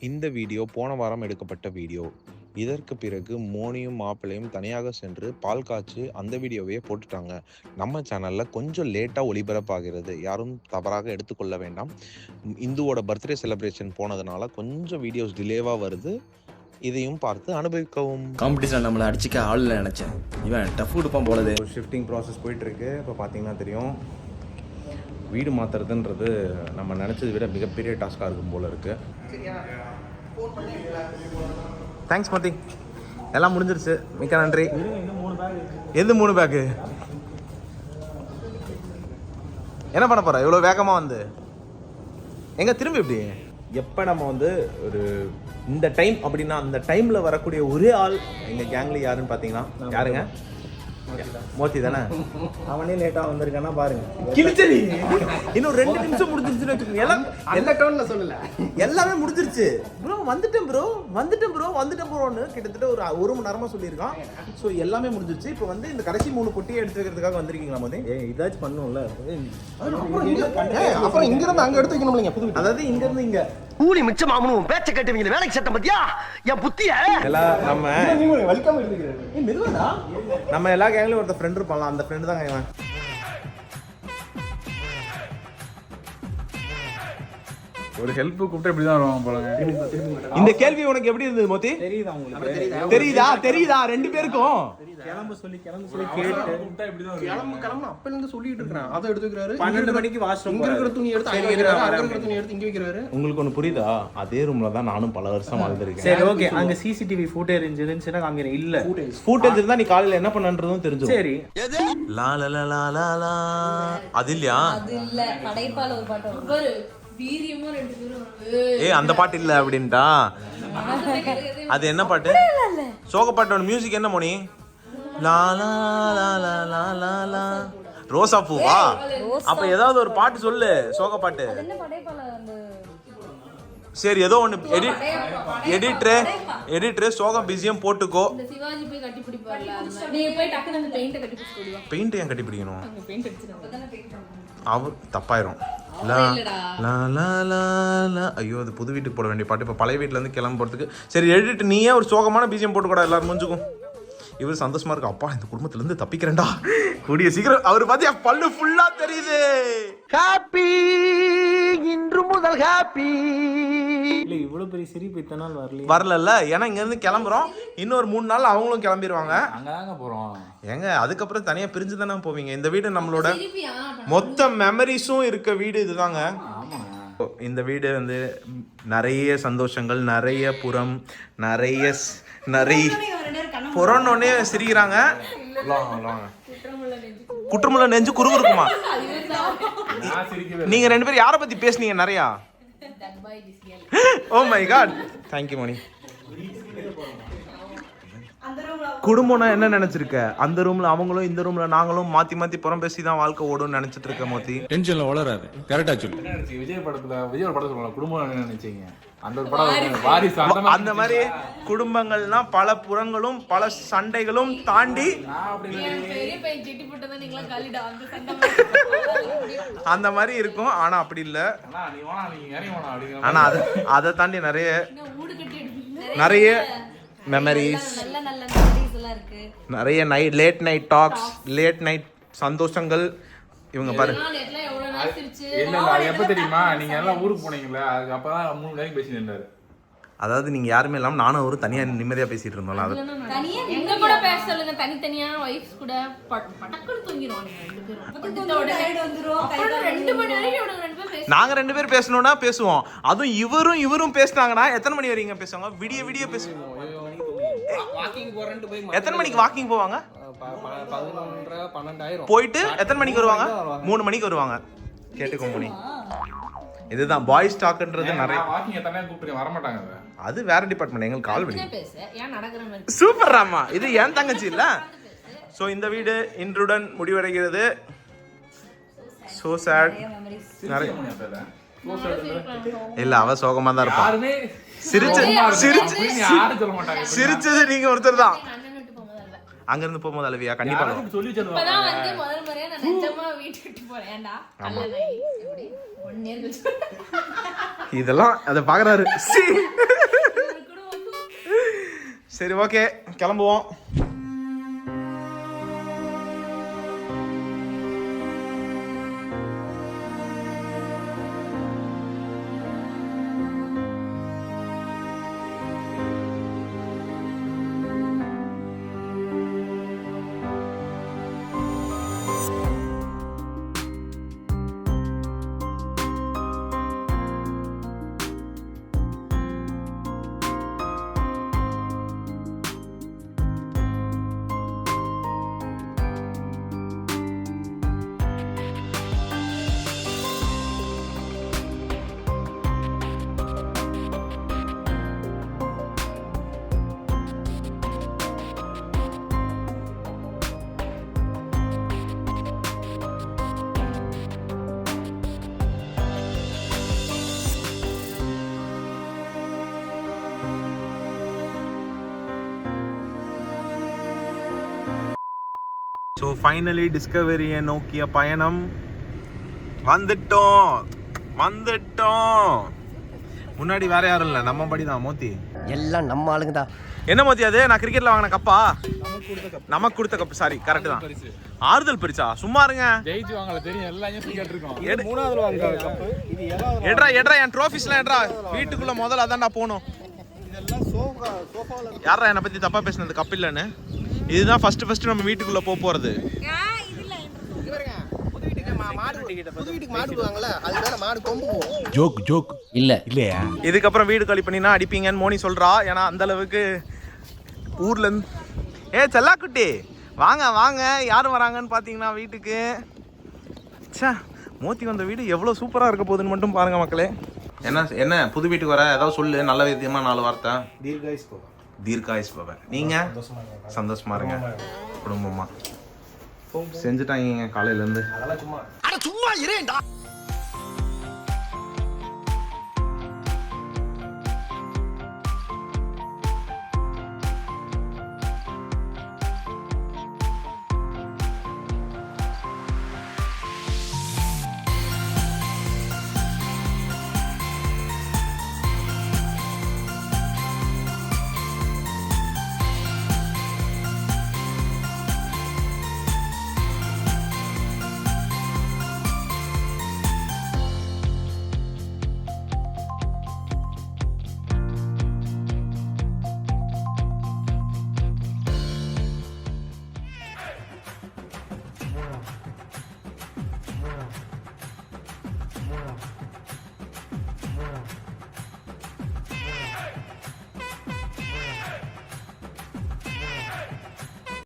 இந்த வீடியோ போன வாரம் எடுக்கப்பட்ட வீடியோ. இதற்கு பிறகு மோனியும் மாப்பிள்ளையும் தனியாக சென்று பால் காய்ச்சி அந்த வீடியோவையே போட்டுட்டாங்க. நம்ம சேனலில் கொஞ்சம் லேட்டாக ஒளிபரப்பாகிறது. யாரும் தவறாக எடுத்துக்கொள்ள வேண்டாம். இந்துவோட பர்த்டே செலிப்ரேஷன் போனதுனால கொஞ்சம் வீடியோஸ் டிலேவாக வருது. இதையும் பார்த்து அனுபவிக்கவும். காம்படிஷன் நம்மளை அடிச்சுக்க ஆள் இல்லை நினச்சேன். இவன் டஃப் கொடுப்பான் போலது. ஒரு ஷிஃப்டிங் ப்ராசஸ் போயிட்டுருக்கு. இப்போ பார்த்தீங்கன்னா தெரியும். வீடு மாற்றுறதுன்றது நம்ம நினச்சதை விட மிகப்பெரிய டாஸ்காக இருக்கும் போல தேங்க்ஸ் மத்தி எல்லாம் முடிஞ்சிருச்சு. மிக்க நன்றி. எது மூணு பேக்கு என்ன பண்ண போற? இவ்வளோ வேகமாக வந்து. எங்க திரும்பி எப்படி எப்போ நம்ம வந்து ஒரு இந்த டைம் அப்படின்னா அந்த டைமில் வரக்கூடிய ஒரே ஆள் எங்கள் கேங்கில் யாருன்னு பார்த்தீங்கன்னா யாருங்க? மோத்தி தானே அவனே லேட்டா வந்திருக்கானா பாருங்க. கிழிச்சடி. இன்னும் ரெண்டு நிமிஷம் முடிஞ்சிருச்சுன்னு வச்சுக்கோங்க. எல்லாம் அந்த டோன்ல சொல்லல. எல்லாமே முடிஞ்சிருச்சு. ப்ரோ வந்துட்டேன் ப்ரோ வந்துட்டேன் ப்ரோ வந்துட்டேன் ப்ரோன்னு கிட்டத்தட்ட ஒரு ஒரு மணி நேரமா சொல்லியிருக்கான். ஸோ எல்லாமே முடிஞ்சிருச்சு. இப்போ வந்து இந்த கடைசி மூணு பொட்டியை எடுத்து வைக்கிறதுக்காக வந்திருக்கீங்களா மோதி? ஏ இதாச்சும் பண்ணும்ல அப்புறம் இங்க இருந்து அங்க எடுத்து வைக்கணும் புது அதாவது இங்க இருந்து இங்க. கூலி மிச்சம் ஆகணும். பேச்ச கேட்டவங்க வேலைக்கு சட்டம் பத்தியா? என் புத்திய? எல்லாம் நம்ம வெல்கம் எடுத்துக்கிறேன் நம்ம எல்லா கேங்லயும் ஒருத்தர் ஃப்ரெண்ட் இருப்பான்ல அந்த ஃப்ரெண்டு தாங்க இவன். ஒரு ஹெல்ப் கூப்பிட்டு இப்படி தான் வருவாங்க போலங்க இந்த கேள்வி உனக்கு எப்படி இருந்தது மோத்தி? தெரியுதா உங்களுக்கு? தெரியுதா? தெரியுதா? ரெண்டு பேருக்கும். கிளம்ப சொல்லி கிளம்ப சொல்லி கேட்டு. கிளம்பு கிளம்பு அப்பல இருந்து சொல்லிட்டு இருக்கிறேன். அதை எடுத்துக்கிறாரு. பன்னெண்டு மணிக்கு வாஷ்ரூம் இங்க இருக்கிற துணி எடுத்து அங்க வைக்கிறாரு. அங்க இருக்கிற துணி எடுத்து இங்க வைக்கிறாரு. உங்களுக்கு ஒன்று புரியுதா? அதே ரூம்ல தான் நானும் பல வருஷம் வாழ்ந்துருக்கேன் சரி ஓகே. அங்க சிசிடிவி ஃபுட்டேஜ் இருந்துச்சுன்னா காமிக்கிறேன் இல்ல. ஃபூட்டேஜ் இருந்தா நீ காலையில என்ன பண்ணன்றதும் தெரிஞ்சு சரி. லா லா லா லா லா அது இல்லையா? அது இல்ல. படைப்பால ஒரு பாட்டு ஏய் அந்த பாட்டு இல்ல அப்படின்ட்டா அது என்ன பாட்டு? சோக பாட்டோட மியூசிக் என்ன மோனி? லா லா லா லா லா லா லா. ரோசா பூவா? அப்ப ஏதாவது ஒரு பாட்டு சொல்லு சோக பாட்டு சரி ஏதோ ஒன்று எடி எடிட்ரு எடிட்ரு சோகம் பிஸியும் போட்டுக்கோ. இந்த சிவாஜி போய் கட்டி பிடிப்பார்ல. அந்த மாதிரி. நீ போய் டக்குனு அந்த பெயிண்ட ஏன் கட்டி பிடிக்கணும்? அவர் தப்பாயிரும். லா லா லா லா லா. ஐயோ அது புது வீட்டுக்கு போட வேண்டிய பாட்டு. இப்போ பழைய வீட்டுல இருந்து கிளம்ப போறதுக்கு. சரி எடிட் நீயே ஒரு சோகமான பிஜிஎம் போட்டு கூட எல்லாரும் முடிஞ்சுக்கும் இவர் சந்தோஷமா இருக்கு? அப்பா இந்த குடும்பத்துல இருந்து தப்பிக்கிறேன்டா. கூடிய சீக்கிரம். அவர் பாத்தியா பல்லு ஃபுல்லா தெரியுது. ஹாப்பி இன்று முதல் ஹாப்பி இல்ல இவ்வளவு பெரிய சிரிப்பு இத்தனை நாள் வரலையே. வரலல்ல. ஏன்னா இங்க இருந்து கிளம்புறோம். இன்னொரு மூணு நாள் அவங்களும் கிளம்பிடுவாங்க அங்க தாங்க போறோம். ஏங்க அதுக்கப்புறம் தனியா பிரிஞ்சு தானே போவீங்க? இந்த வீடு நம்மளோட மொத்த மெமரிஸும் இருக்க வீடு இதுதாங்க. இந்த வீடு வந்து நிறைய சந்தோஷங்கள் நிறைய புறம் நிறைய நிறைய புறம்னு சிரிக்கிறாங்க. குற்றமுள்ள நெஞ்சு குறுகு இருக்குமா நீங்க ரெண்டு பேரும் யாரை பத்தி பேசுனீங்க நிறையா? ஓ my god thank you Mani குடும்பம்னா என்ன நினைச்சிருக்க அந்த ரூம்ல அவங்களும் இந்த ரூம்ல நாங்களும் மாத்தி மாத்தி புறம் பேசி தான் வாழ்க்கை ஓடும்னு நினைச்சிட்டு இருக்க மோத்தி டென்ஷன்ல வளராது கரெக்டா சொல்லு? விஜய் படத்துல விஜய் படத்துல சொல்லுவாங்க குடும்பம் என்ன நினைச்சீங்க அந்த மாதிரி குடும்பங்கள்னா பல புறங்களும் பல சண்டைகளும் தாண்டி அந்த மாதிரி இருக்கும் ஆனா அப்படி இல்ல ஆனா அதை அதை தாண்டி நிறைய நிறைய மெமரிஸ் நிறைய night late night talks late night சந்தோஷங்கள். இவங்க பாரு. இல்ல இல்ல அது எப்ப தெரியுமா? நீங்க எல்லாம் ஊருக்கு போனீங்கல்ல அதுக்கு அப்பதான் மூணு நேரம் பேசி நின்றாரு அதாவது நீங்க யாருமே இல்லாம நானும் அவரும் தனியா நிம்மதியா பேசிட்டு இருந்தோம்ல அது. தனியா எங்க கூட பேச சொல்லுங்க தனித்தனியா வைஃப்ஸ் கூட பட்- படக்குன்னு தூங்கிடுவாங்க ரெண்டு பேரும். மணி வரைக்கும் ரெண்டு பேரும் நாங்க ரெண்டு பேர் பேசணும்னா பேசுவோம். அதுவும் இவரும் இவரும் பேசினாங்கன்னா எத்தனை மணி வரைக்கும் பேசுவாங்க? விடிய விடிய பேசுவோம் வாக்கிங் போறேன்ட்டு போய் எத்தனை மணிக்கு வாக்கிங் போவாங்க? பதினொன்றரை பன்னெண்டாயிரம். போயிட்டு எத்தனை மணிக்கு வருவாங்க? மூணு மணிக்கு வருவாங்க. கேட்டுக்கோ மணி இதுதான் பாய்ஸ் டாக்ன்றது நிறைய வாக்கிங் எத்தனை கூப்பிட்டு வர மாட்டாங்க அதை. வேற டிபார்ட்மெண்ட் எங்களுக்கு கால் பண்ணி பேச? ஏன் நடக்கிற மாதிரி சூப்பர் ராமா. இது ஏன் தங்கச்சி இல்ல? ஸோ இந்த வீடு இன்றுடன் முடிவடைகிறது. ஸோ சேட் நிறைய இல்ல அவ சோகமா தான் இருப்பா. யாருமே சிரிச்சு சிரிச்சு சிரிச்சது நீங்க ஒருத்தர் தான். அங்க இருந்து போகும்போது அழுவியா? கண்டிப்பா சொல்லி இதெல்லாம் அதை பாக்குறாரு. சரி ஓகே. கிளம்புவோம். ஸோ ஃபைனலி டிஸ்கவரியை நோக்கிய பயணம் வந்துட்டோம். வந்துட்டோம். முன்னாடி வேற யாரும் இல்லை. நம்ம படி தான் மோத்தி. எல்லாம் நம்ம ஆளுங்க தான். என்ன மோத்தி அது? நான் கிரிக்கெட்ல வாங்கின கப்பா? நமக்கு கொடுத்த கப். சாரி கரெக்ட் தான். ஆறுதல் பரிசா? சும்மா இருங்க. ஜெயிச்சு வாங்கல தெரியும். எல்லாமே மூணாவது வாங்க எட்ரா எட்ரா என் ட்ரோஃபிஸ்லாம் எட்ரா வீட்டுக்குள்ள முதல்ல அதான்டா போகணும். யாரா என்னை பத்தி தப்பா பேசுனது? கப் இல்லைன்னு. இதுதான் ஃபர்ஸ்ட் ஃபர்ஸ்ட் நம்ம வீட்டுக்குள்ள போக போறது. புது வீட்டுக்கு மா- மாடு புது வீட்டுக்கு மாடு விடுவாங்கல்ல அதுதான மாடு கொம்பு போகும். Joke joke. இல்ல. இல்லையா? இதுக்கப்புறம் வீடு காலி பண்ணினா அடிப்பீங்கன்னு மோனி சொல்றா. ஏன்னா அந்த அளவுக்கு ஊர்ல இருந்து ஏ செல்லாக்குட்டி வாங்க வாங்க. யார் வராங்கன்னு பார்த்தீங்கன்னா வீட்டுக்கு. ச்சே மோத்தி வந்த வீடு எவ்வளோ சூப்பராக இருக்க போகுதுன்னு மட்டும் பாருங்க மக்களே. என்ன என்ன புது வீட்டுக்கு வர? ஏதாவது சொல்லு நல்ல விதமா நாலு வார்த்தை. தீர்காயுஸ் போகும் தீர்காயுஸ் பவன் நீங்க? சந்தோஷமா இருங்க. குடும்பமா. செஞ்சுட்டாங்க காலையில இருந்து அதெல்லாம் சும்மா. சும்மா